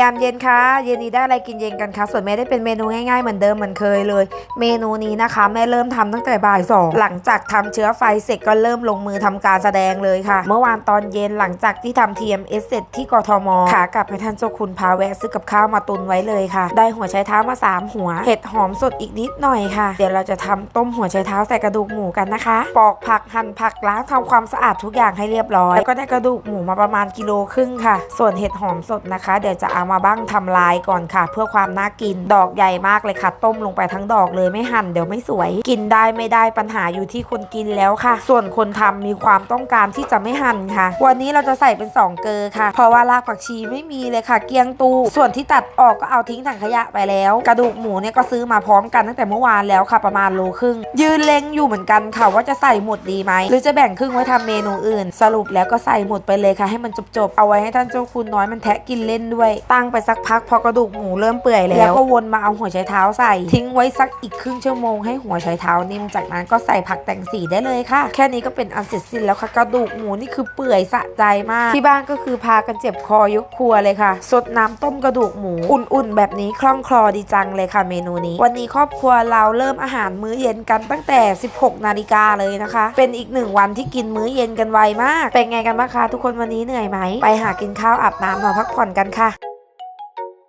ยามเย็นคะเย็นนี้ได้อะไรกินเย็นกันคะส่วนแม่ได้เป็นเมนูง่ายๆเหมือนเดิมเหมือนเคยเลย เมนูนี้นะคะแม่เริ่มทำตั้งแต่บ่ายสองหลังจากทำเชื้อไฟเสร็จก็เริ่มลงมือทำการแสดงเลยค่ะ เมื่อวานตอนเย็นหลังจากที่ทำ TMS เสร็จที่กทมขากลับให้ท่านเจ้าคุณพาแวะซื้อกับข้าวมาตุนไว้เลยค่ะ ได้หัวไชเท้ามาสามหัว เห็ดหอมสดอีกนิดหน่อยค่ะ เดี๋ยวเราจะทำต้มหัวไชเท้าใส่กระดูกหมูกันนะคะ ปอกผักหั่นผักล้างทำความสะอาดทุกอย่างให้เรียบร้อย แล้วก็ได้กระดูกหมูมาประมาณกิโลครึ่งค่ะ ส่วนเห็ดหอมสดนะคะ เดี๋ยวจะเอามาบ้างทำลายก่อนค่ะ เพื่อความน่ากินดอกใหญ่มากเลยค่ะ ต้มลงไปทั้งดอกเลยไม่หั่นเดี๋ยวไม่สวย กินได้ไม่ได้ปัญหาอยู่ที่คนกินแล้วค่ะ ส่วนคนทำมีความต้องการที่จะไม่หั่นค่ะ วันนี้เราจะใส่เป็น 2 เกลอค่ะ เพราะว่ารากผักชีไม่มีเลยค่ะ เกียงตู ส่วนที่ตัดออกก็เอาทิ้งถังขยะไปแล้ว กระดูกหมูเนี่ยก็ซื้อมาพร้อมกันตั้งแต่เมื่อวานแล้วค่ะ ประมาณโลครึ่ง ยืนเล็งอยู่เหมือนกันค่ะว่าจะใส่หมดดีไหมหรือจะแบ่งครึ่งไว้ทำเมนูอื่น สรุปแล้วก็ใส่หมดไปเลยค่ะ ให้มันจบๆเอาไว้ให้ท่านเจ้าคุณน้อยมันแทะกินเล่นด้วยตังไปสักพักพอกระดูกหมูเริ่มเปื่อยแล้วแล้วก็วนมาเอาหัวไชเท้าใส่ ทิ้งไว้สักอีกครึ่งชั่วโมงให้หัวไชเท้านิ่มจากนั้นก็ใส่ผักแต่งสีได้เลยค่ะ แค่นี้ก็เป็นอันเสร็จสิ้นแล้วค่ะกระดูกหมูนี่คือเปื่อยสะใจมาก ที่บ้านก็คือพากันเจ็บคอยกครัวเลยค่ะสดน้ำต้มกระดูกหมูอุ่นๆ แบบนี้คล่องคลอดีจังเลยค่ะเมนูนี้ วันนี้ครอบครัวเราเริ่มอาหารมื้อเย็นกันตั้งแต่ 16 นาฬิกาเลยนะคะ เป็นอีกหนึ่งวันที่กินมื้อเย็นกันไวมาก เป็นไงกันบ้างคะทุกคนวันนี้เหนื่อยไหม ไปหากินข้าวอาบน้ำนอนพักผ่อนกันค่ะ